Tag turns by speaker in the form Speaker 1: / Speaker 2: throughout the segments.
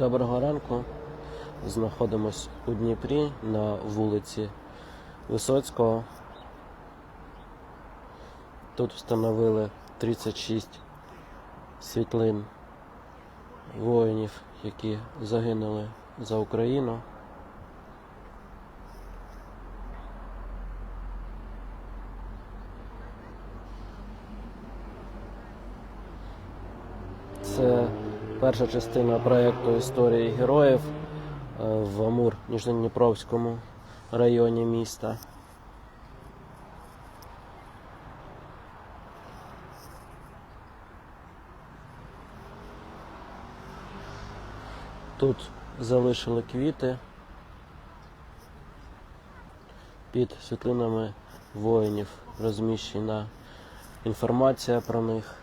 Speaker 1: Доброго ранку. Знаходимось у Дніпрі на вулиці Висоцького. Тут встановили 36 світлин воїнів, які загинули за Україну. Це перша частина проєкту Історії героїв е, в Амур Ніжньодніпровському районі міста. Тут залишили квіти під світлинами воїнів розміщена інформація про них.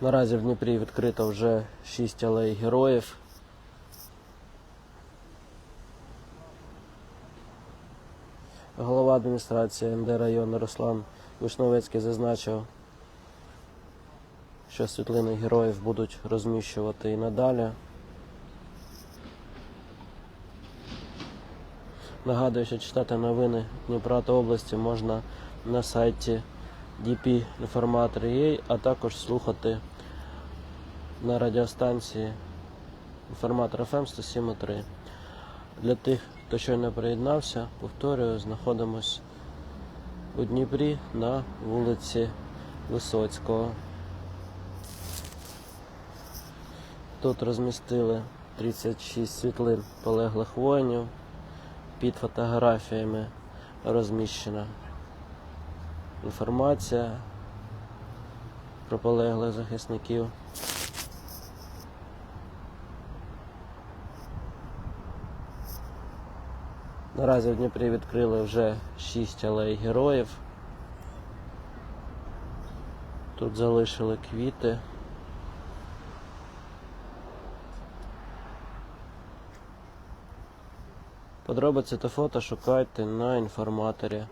Speaker 1: Наразі в Дніпрі відкрито вже 6 алей героїв. Голова адміністрації НД району Руслан Вишновецький зазначив, що світлини героїв будуть розміщувати і надалі. Нагадую, що читати новини Дніпра та області можна на сайті DP Інформатор.ua, а також слухати на радіостанції Інформатор FM 107.3. Для тих, хто щойно приєднався, повторюю, знаходимось у Дніпрі на вулиці Висоцького. Тут розмістили 36 світлин полеглих воїнів. Під фотографіями розміщена інформація про полеглих захисників. Наразі в Дніпрі відкрили вже 6 алей героїв. Тут залишили квіти. Подробиці та фото шукайте на інформаторі.